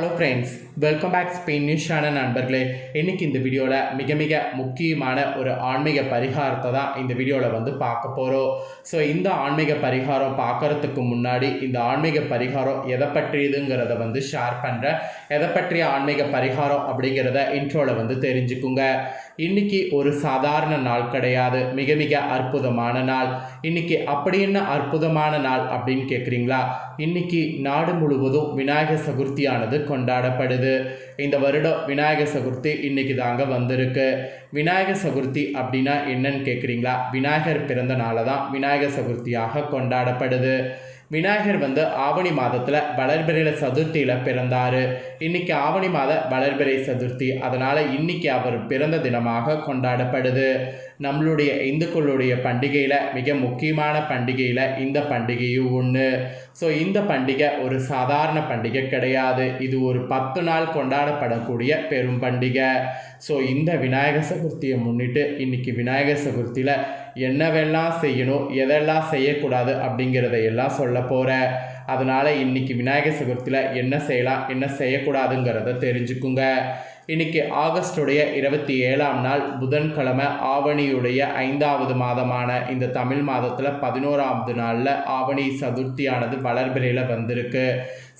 Hello friends welcome back Spain நியூஸான நண்பர்களே. இன்றைக்கி இந்த வீடியோவில் மிக மிக முக்கியமான ஒரு ஆன்மீக பரிகாரத்தை தான் இந்த வீடியோவில் வந்து பார்க்க போகிறோம் ஸோ இந்த ஆன்மீக பரிகாரம் பார்க்கறதுக்கு முன்னாடி இந்த ஆன்மீக பரிகாரம் எதை பற்றியதுங்கிறத வந்து ஷேர் பண்ணுறேன் எதை பற்றிய ஆன்மீக பரிகாரம் அப்படிங்கிறத இன்ட்ரோவில் வந்து தெரிஞ்சுக்குங்க. இன்னைக்கு ஒரு சாதாரண நாள் கிடையாது. மிக மிக அற்புதமான நாள். இன்னைக்கு அப்படி என்ன அற்புதமான நாள் அப்படின்னு கேட்குறீங்களா இன்னைக்கு நாடு முழுவதும் விநாயகர் சதுர்த்தியானது கொண்டாடப்படுது. இந்த வருடம் விநாயகர் சதுர்த்தி இன்னைக்கு தாங்க வந்திருக்கு. விநாயகர் சதுர்த்தி அப்படின்னா என்னன்னு கேட்குறீங்களா விநாயகர் பிறந்த நாளை தான் விநாயகர் சதுர்த்தியாக கொண்டாடப்படுது. விநாயகர் வந்து ஆவணி மாதத்தில் வளர்பிறையில் சதுர்த்தியில் பிறந்தார். இன்னைக்கு ஆவணி மாத வளர்பிறை சதுர்த்தி. அதனால் இன்னைக்கு அவர் பிறந்த தினமாக கொண்டாடப்படுது. நம்மளுடைய இந்துக்களுடைய பண்டிகையில் மிக முக்கியமான பண்டிகையில் இந்த பண்டிகையும் ஒன்று ஸோ இந்த பண்டிகை ஒரு சாதாரண பண்டிகை கிடையாது. இது ஒரு பத்து நாள் கொண்டாடப்படக்கூடிய பெரும் பண்டிகை. ஸோ இந்த விநாயகர் சதுர்த்தியை முன்னிட்டு இன்றைக்கி விநாயகர் சதுர்த்தியில் என்னவெல்லாம் செய்யணும் எதெல்லாம் செய்யக்கூடாது அப்படிங்கிறத எல்லாம் சொல்ல போகிறேன் அதனால் இன்னைக்கு விநாயகர் சதுர்த்தியில் என்ன செய்யலாம் என்ன செய்யக்கூடாதுங்கிறத தெரிஞ்சுக்குங்க. இன்றைக்கி ஆகஸ்டுடைய இருபத்தி ஏழாம் நாள் புதன்கிழமை ஆவணியுடைய ஐந்தாவது மாதமான இந்த தமிழ் மாதத்தில் பதினோராவது நாளில் ஆவணி சதுர்த்தியானது வளர்பிறையில் வந்திருக்கு.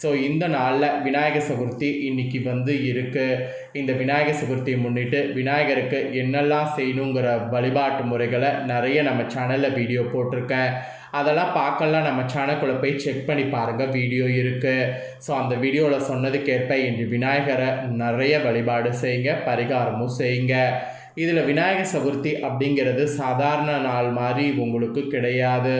ஸோ இந்த நாளில் விநாயகர் சதுர்த்தி இன்னைக்கு வந்து இருக்குது இந்த விநாயகர் சதுர்த்தியை முன்னிட்டு விநாயகருக்கு என்னெல்லாம் செய்யணுங்கிற வழிபாட்டு முறைகளை நிறைய நம்ம சேனலில் வீடியோ போட்டிருக்கேன். அதெல்லாம் பார்க்கலாம். நம்ம சேனலுக்குள்ளே போய் செக் பண்ணி பாருங்கள் வீடியோ இருக்குது ஸோ அந்த வீடியோவில் சொன்னதுக்கேற்ப இன்று விநாயகரை நிறைய வழிபாடு செய்யுங்க பரிகாரமும் செய்யுங்க. இதில் விநாயகர் சதுர்த்தி அப்படிங்கிறது சாதாரண நாள் மாதிரி உங்களுக்கு கிடையாது.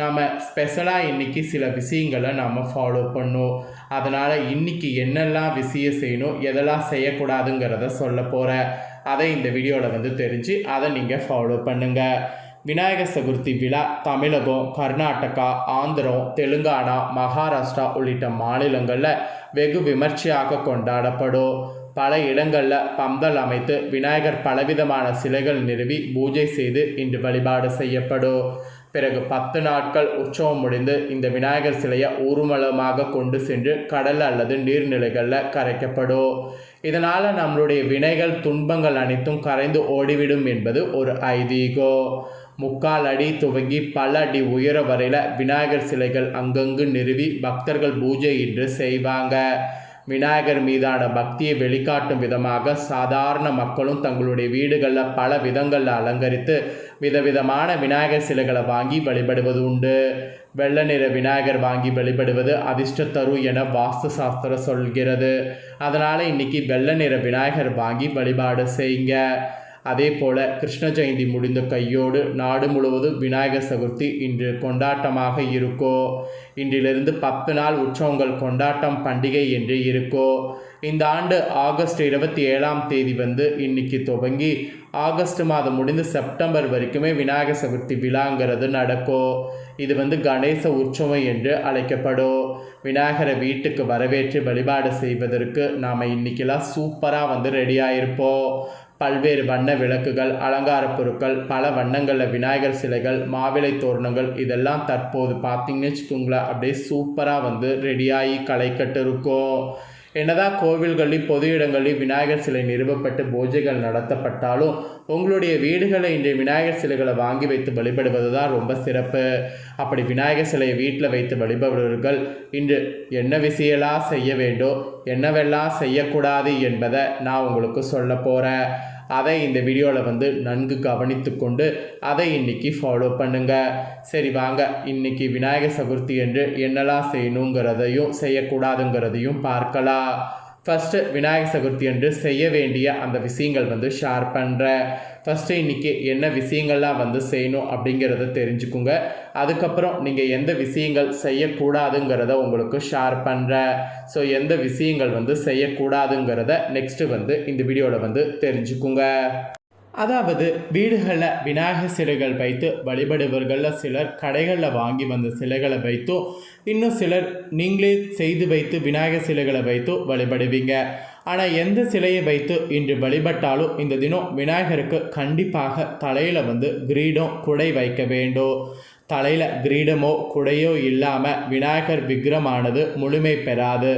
நாம் ஸ்பெஷலாக இன்றைக்கி சில விஷயங்களை நாம் ஃபாலோ பண்ணோம். அதனால் இன்றைக்கி என்னெல்லாம் விஷயம் செய்யணும் எதெல்லாம் செய்யக்கூடாதுங்கிறத சொல்ல போகிறேன் அதை இந்த வீடியோவில் வந்து தெரிஞ்சு அதை நீங்கள் ஃபாலோ பண்ணுங்கள் விநாயகர் சதுர்த்தி விழா தமிழகம் கர்நாடகா ஆந்திரம் தெலுங்கானா மகாராஷ்டிரா உள்ளிட்ட மாநிலங்களில் வெகு விமர்சையாக கொண்டாடப்படும். பல இடங்களில் பந்தல் அமைத்து விநாயகர் பலவிதமான சிலைகள் நிறுவி பூஜை செய்து இன்று வழிபாடு செய்யப்படும். பிறகு பத்து நாட்கள் உற்சவம் முடிந்து இந்த விநாயகர் சிலையை ஊர்வலமாக கொண்டு சென்று கடல் அல்லது நீர்நிலைகளில் கரைக்கப்படும். இதனால் நம்மளுடைய வினைகள் துன்பங்கள் அனைத்தும் கரைந்து ஓடிவிடும் என்பது ஒரு ஐதீகம். முக்கால் அடி துவங்கி பல அடி உயர வரையில் விநாயகர் சிலைகள் அங்கங்கு நிறுவி பக்தர்கள் பூஜை இன்று செய்வாங்க. விநாயகர் மீதான பக்தியை வெளிக்காட்டும் விதமாக சாதாரண மக்களும் தங்களுடைய வீடுகளில் பல விதங்களில் அலங்கரித்து விதவிதமான விநாயகர் சிலைகளை வாங்கி வழிபடுவது உண்டு. வெள்ள நிற விநாயகர் வாங்கி வழிபடுவது அதிர்ஷ்ட தரு என வாஸ்து சாஸ்திரம் சொல்கிறது. அதனால் இன்னைக்கு வெள்ள நிற விநாயகர் வாங்கி வழிபாடு செய்யுங்க. அதே போல கிருஷ்ண ஜெயந்தி முடிந்த கையோடு நாடு முழுவதும் விநாயகர் சதுர்த்தி இன்று கொண்டாட்டமாக இருக்கோ? இன்றிலிருந்து பத்து நாள் உற்சவங்கள் கொண்டாட்டம் பண்டிகை என்று இருக்கோ? இந்த ஆண்டு ஆகஸ்ட் இருபத்தி ஏழாம் தேதி வந்து இன்னைக்கு துவங்கி ஆகஸ்ட் மாதம் முடிந்து செப்டம்பர் வரைக்குமே விநாயகர் சதுர்த்தி விழாங்கிறது நடக்கும் இது வந்து கணேச உற்சவம் என்று அழைக்கப்படும். விநாயகரை வீட்டுக்கு வரவேற்று வழிபாடு செய்வதற்கு நாம் இன்றைக்கெல்லாம் சூப்பராக வந்து ரெடியாக இருப்போம் பல்வேறு வண்ண விளக்குகள் அலங்கார பொருட்கள் பல வண்ணங்களில் விநாயகர் சிலைகள் மாவிளை தோரணங்கள் இதெல்லாம் தற்போது பார்த்தீங்கன்னு வச்சுக்கோங்களேன் அப்படியே சூப்பராக வந்து ரெடியாகி களை கட்டு இருக்கும் என்னதான் கோவில்களில் பொது இடங்களில் விநாயகர் சிலை நிறுவப்பட்டு பூஜைகள் நடத்தப்பட்டாலும் உங்களுடைய வீடுகளை இன்றைய விநாயகர் சிலைகளை வாங்கி வைத்து வழிபடுவது தான் ரொம்ப சிறப்பு. அப்படி விநாயகர் சிலையை வீட்டில் வைத்து வழிபடுவர்கள் இன்று என்ன விஷயலாம் செய்ய வேண்டும் என்னவெல்லாம் செய்யக்கூடாது என்பதை நான் உங்களுக்கு சொல்ல போகிறேன் அதை இந்த வீடியோவில் வந்து நன்கு கவனித்து கொண்டு அதை இன்னைக்கு ஃபாலோ பண்ணுங்கள் சரி வாங்க. இன்றைக்கி விநாயகர் சதுர்த்தி என்று என்னெல்லாம் செய்யணுங்கிறதையும் செய்யக்கூடாதுங்கிறதையும் பார்க்கலாம். ஃபஸ்ட்டு விநாயகர் சதுர்த்தி என்று செய்ய வேண்டிய அந்த விஷயங்கள் வந்து ஷேர் பண்ணுறேன் ஃபஸ்ட்டு இன்றைக்கி என்ன விஷயங்கள்லாம் வந்து செய்யணும் அப்படிங்கிறத தெரிஞ்சுக்குங்க. அதுக்கப்புறம் நீங்கள் எந்த விஷயங்கள் செய்யக்கூடாதுங்கிறத உங்களுக்கு ஷேர் பண்ணுறேன் ஸோ எந்த விஷயங்கள் வந்து செய்யக்கூடாதுங்கிறத நெக்ஸ்ட்டு வந்து இந்த வீடியோவில் வந்து தெரிஞ்சுக்குங்க. அதாவது வீடுகளில் விநாயகர் சிலைகள் வைத்து வழிபடுபவர்களில் சிலர் கடைகளில் வாங்கி வந்த சிலைகளை வைத்தும் இன்னும் சிலர் நீங்களே செய்து வைத்து விநாயகர் சிலைகளை வைத்தும் வழிபடுவீங்க. ஆனால் எந்த சிலையை வைத்து இன்று வழிபட்டாலும் இந்த தினம் விநாயகருக்கு கண்டிப்பாக தலையில் வந்து கிரீடம் குடை வைக்க வேண்டும் தலையில் கிரீடமோ குடையோ இல்லாமல் விநாயகர் விக்ரமானது முழுமை பெறாது.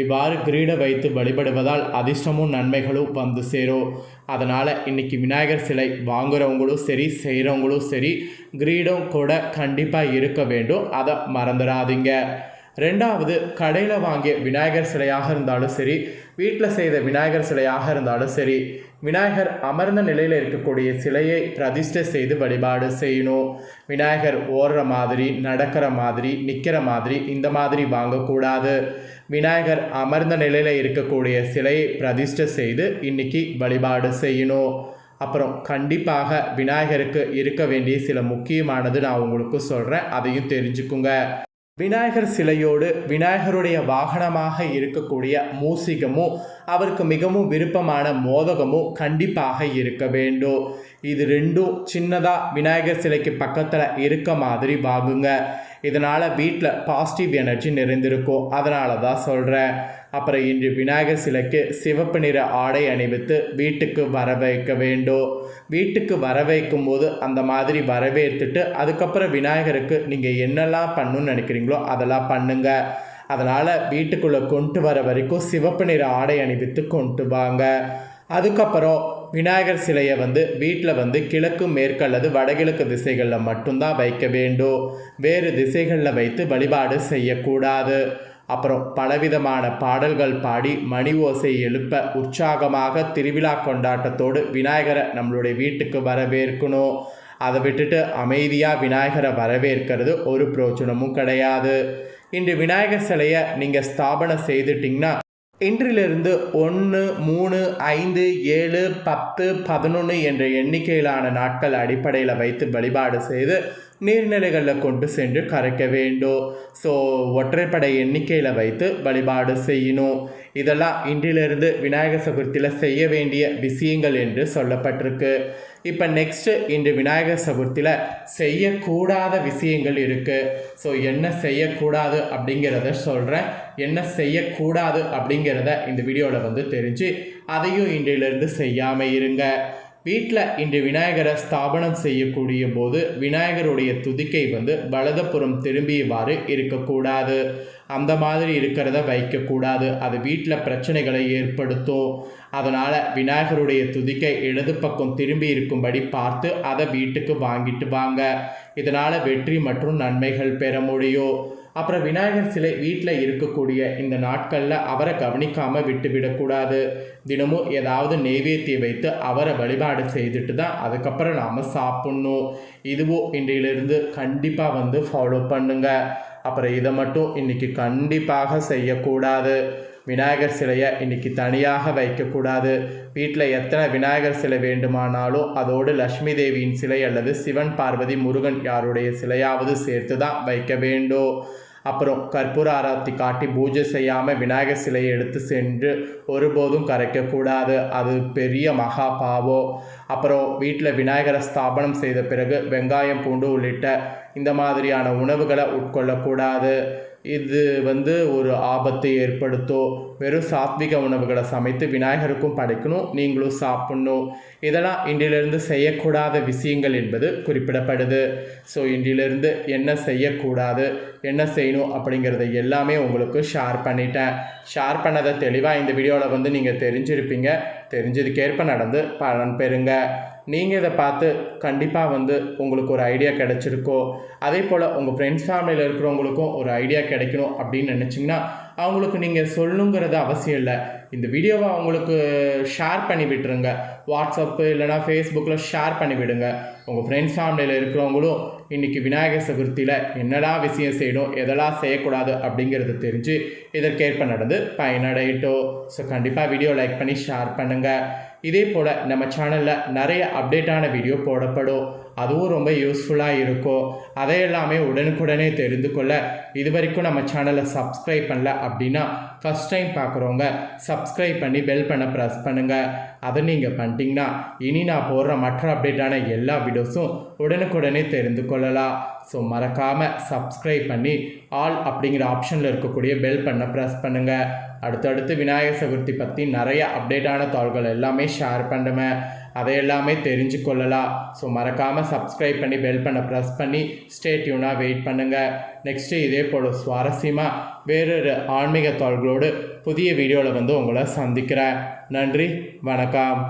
இவ்வாறு கிரீட வைத்து வழிபடுவதால் அதிர்ஷ்டமும் நன்மைகளும் வந்து சேரும் அதனால் இன்னைக்கு விநாயகர் சிலை வாங்குறவங்களும் சரி செய்கிறவங்களும் சரி கிரீடம் கூட கண்டிப்பாக இருக்க வேண்டும். அதை மறந்துடாதீங்க. ரெண்டாவது கடையில் வாங்கிய விநாயகர் சிலையாக இருந்தாலும் சரி வீட்டில் செய்த விநாயகர் சிலையாக இருந்தாலும் சரி விநாயகர் அமர்ந்த நிலையில் இருக்கக்கூடிய சிலையை பிரதிஷ்டை செய்து வழிபாடு செய்யணும். விநாயகர் ஓடுற மாதிரி நடக்கிற மாதிரி நிற்கிற மாதிரி இந்த மாதிரி வாங்கக்கூடாது. விநாயகர் அமர்ந்த நிலையில் இருக்கக்கூடிய சிலையை பிரதிஷ்டை செய்து இன்னைக்கு வழிபாடு செய்யணும். அப்புறம் கண்டிப்பாக விநாயகருக்கு இருக்க வேண்டிய சில முக்கியமானது நான் உங்களுக்கு சொல்கிறேன் அதையும் தெரிஞ்சுக்குங்க. விநாயகர் சிலையோடு விநாயகருடைய வாகனமாக இருக்கக்கூடிய மூசிகமும் அவருக்கு மிகவும் விருப்பமான மோதகமும் கண்டிப்பாக இருக்க வேண்டும். இது ரெண்டும் சின்னதாக விநாயகர் சிலைக்கு பக்கத்தில் இருக்க மாதிரி வாங்குங்க இதனால் வீட்டில் பாசிட்டிவ் எனர்ஜி நிறைந்திருக்கும். அதனால தான் சொல்கிறேன் அப்புறம் இன்று விநாயகர் சிலைக்கு சிவப்பு நிற ஆடை அணிவித்து வீட்டுக்கு வர வைக்க வேண்டும். வீட்டுக்கு வர வைக்கும் போது அந்த மாதிரி வரவேற்றுட்டு அதுக்கப்புறம் விநாயகருக்கு நீங்கள் என்னெல்லாம் பண்ணணும்னு நினைக்கிறீங்களோ அதெல்லாம் பண்ணுங்க. அதனால் வீட்டுக்குள்ளே கொண்டு வர வரைக்கும் சிவப்பு நிற ஆடை அணிவித்து கொண்டு வாங்க. அதுக்கப்புறம் விநாயகர் சிலையை வந்து வீட்டில் வந்து கிழக்கு மேற்கு அல்லது வடகிழக்கு திசைகளில் மட்டும்தான் வைக்க வேண்டும். வேறு திசைகளில் வைத்து வழிபாடு செய்யக்கூடாது. அப்புறம் பலவிதமான பாடல்கள் பாடி மணி ஓசை எழுப்ப உற்சாகமாக திருவிழா கொண்டாட்டத்தோடு விநாயகரை நம்மளுடைய வீட்டுக்கு வரவேற்கணும். அதை விட்டுட்டு அமைதியாக விநாயகரை வரவேற்கிறது ஒரு பிரோஜனமும் கிடையாது. இன்று விநாயகர் சிலையை நீங்கள் ஸ்தாபனம் செய்துட்டிங்கன்னா இன்றிலிருந்து ஒன்று மூணு ஐந்து ஏழு பத்து பதினொன்று என்ற எண்ணிக்கையிலான நாட்கள் அடிப்படையில் வைத்து வழிபாடு செய்து நீர்நிலைகளில் கொண்டு சென்று கரைக்க வேண்டும். ஸோ ஒற்றைப்படை எண்ணிக்கையில் வைத்து வழிபாடு செய்யணும். இதெல்லாம் இன்றிலிருந்து விநாயகர் சதுர்த்தியில் செய்ய வேண்டிய விஷயங்கள் என்று சொல்லப்பட்டிருக்கு. இப்போ நெக்ஸ்ட்டு இன்று விநாயகர் சதுர்த்தியில் செய்யக்கூடாத விஷயங்கள் இருக்குது ஸோ என்ன செய்யக்கூடாது அப்படிங்கிறத சொல்கிறேன் என்ன செய்யக்கூடாது அப்படிங்கிறத இந்த வீடியோவில் வந்து தெரிஞ்சு அதையும் இன்றிலிருந்து செய்யாமல் இருங்க. வீட்டில் இன்று விநாயகரை ஸ்தாபனம் செய்யக்கூடிய போது விநாயகருடைய துதிக்கை வந்து வலதுபுறம் திரும்பியவாறு இருக்கக்கூடாது. அந்த மாதிரி இருக்கிறத வைக்கக்கூடாது. அது வீட்டில் பிரச்சனைகளை ஏற்படுத்தும். அதனால் விநாயகருடைய துதிக்கை இடது பக்கம் திரும்பி இருக்கும்படி பார்த்து அதை வீட்டுக்கு வாங்கிட்டு வாங்க. இதனால் வெற்றி மற்றும் நன்மைகள் பெற முடியும். அப்புறம் விநாயகர் சிலை வீட்டில் இருக்கக்கூடிய இந்த நாட்களில் அவரை கவனிக்காமல் விட்டுவிடக்கூடாது தினமும் ஏதாவது நெய்வேத்தியம் வைத்து அவரை வழிபாடு செய்துட்டு தான் அதுக்கப்புறம் நாம் சாப்பிட்ணும். இதுவும் இன்றையிலிருந்து கண்டிப்பாக வந்து ஃபாலோ பண்ணுங்கள் அப்புறம் இதை மட்டும் இன்றைக்கி கண்டிப்பாக செய்யக்கூடாது. விநாயகர் சிலையை இன்றைக்கி தனியாக வைக்கக்கூடாது. வீட்டில் எத்தனை விநாயகர் சிலை வேண்டுமானாலும் அதோடு லக்ஷ்மி தேவியின் சிலை அல்லது சிவன் பார்வதி முருகன் யாருடைய சிலையாவது சேர்த்து தான் வைக்க வேண்டும். அப்புறம் கற்பூர ஆராத்தி காட்டி பூஜை செய்யாமல் விநாயகர் சிலையை எடுத்து சென்று ஒருபோதும் கரைக்கக்கூடாது. அது பெரிய மகா பாவம் அப்புறம் வீட்டில் விநாயகரை ஸ்தாபனம் செய்த பிறகு வெங்காயம் பூண்டு உள்ளிட்ட இந்த மாதிரியான உணவுகளை உட்கொள்ளக்கூடாது. இது வந்து ஒரு ஆபத்தை ஏற்படுத்தும் வெறும் சாத்விக உணவுகளை சமைத்து விநாயகருக்கும் படைக்கணும் நீங்களும் சாப்பிட்ணும். இதெல்லாம் இன்றிலிருந்து செய்யக்கூடாத விஷயங்கள் என்பது குறிப்பிடப்படுது. ஸோ இன்றிலிருந்து என்ன செய்யக்கூடாது என்ன செய்யணும் அப்படிங்கிறத எல்லாமே உங்களுக்கு ஷேர் பண்ணிட்டேன். ஷேர் பண்ணதை தெளிவாக இந்த வீடியோவில் வந்து நீங்கள் தெரிஞ்சிருப்பீங்க. தெரிஞ்சதுக்கேற்ப நடந்து பலன் பெறுங்க. நீங்கள் இதை பார்த்து கண்டிப்பாக வந்து உங்களுக்கு ஒரு ஐடியா கிடச்சிருக்கோ. அதே போல் உங்கள் ஃப்ரெண்ட்ஸ் ஃபேமிலியில் இருக்கிறவங்களுக்கும் ஒரு ஐடியா கிடைக்கணும் அப்படின்னு நினச்சிங்கன்னா அவங்களுக்கு நீங்கள் சொல்லுங்கிறது அவசியம் இல்லை. இந்த வீடியோவை அவங்களுக்கு ஷேர் பண்ணி விட்டுருங்க. வாட்ஸ்அப்பு இல்லைனா ஃபேஸ்புக்கில் ஷேர் பண்ணி விடுங்க. உங்கள் ஃப்ரெண்ட்ஸ் ஃபேமிலியில் இருக்கிறவங்களும் இன்றைக்கி விநாயகர் சதுர்த்தியில் என்னெல்லாம் விஷயம் செய்யணும் எதெல்லாம் செய்யக்கூடாது அப்படிங்கிறது தெரிஞ்சு இதற்கேற்ப நடந்து பயனடையட்டும். ஸோ கண்டிப்பாக வீடியோ லைக் பண்ணி ஷேர் பண்ணுங்கள் இதே போல் நம்ம சேனலில் நிறைய அப்டேட்டான வீடியோ போடப்படும். அதுவும் ரொம்ப யூஸ்ஃபுல்லாக இருக்கும். அதையெல்லாமே உடனுக்குடனே தெரிந்து கொள்ள இது வரைக்கும் நம்ம சேனலை சப்ஸ்கிரைப் பண்ணல அப்படின்னா ஃபஸ்ட் டைம் பார்க்குறவங்க சப்ஸ்கிரைப் பண்ணி பெல் பண்ண ப்ரெஸ் பண்ணுங்கள் அதை நீங்கள் பண்ணிட்டீங்கன்னா இனி நான் போடுற மற்ற அப்டேட்டான எல்லா வீடியோஸும் உடனுக்குடனே தெரிந்து கொள்ளலாம். ஸோ மறக்காமல் சப்ஸ்கிரைப் பண்ணி ஆல் அப்படிங்கிற ஆப்ஷனில் இருக்கக்கூடிய பெல் பண்ண ப்ரெஸ் பண்ணுங்கள் அடுத்தடுத்து விநாயகர் சதுர்த்தி பற்றி நிறைய அப்டேட்டான தாள்கள் எல்லாமே ஷேர் பண்ணுவேன் அதை எல்லாமே தெரிஞ்சு கொள்ளலாம். ஸோ மறக்காமல் சப்ஸ்கிரைப் பண்ணி பெல் பண்ண ப்ரெஸ் பண்ணி ஸ்டே டியூனாக வெயிட் பண்ணுங்கள் நெக்ஸ்ட்டு இதே போல் சுவாரஸ்யமாக வேறொரு ஆன்மீக தாள்களோடு புதிய வீடியோவில் வந்து உங்களை சந்திக்கிறேன். நன்றி வணக்கம்.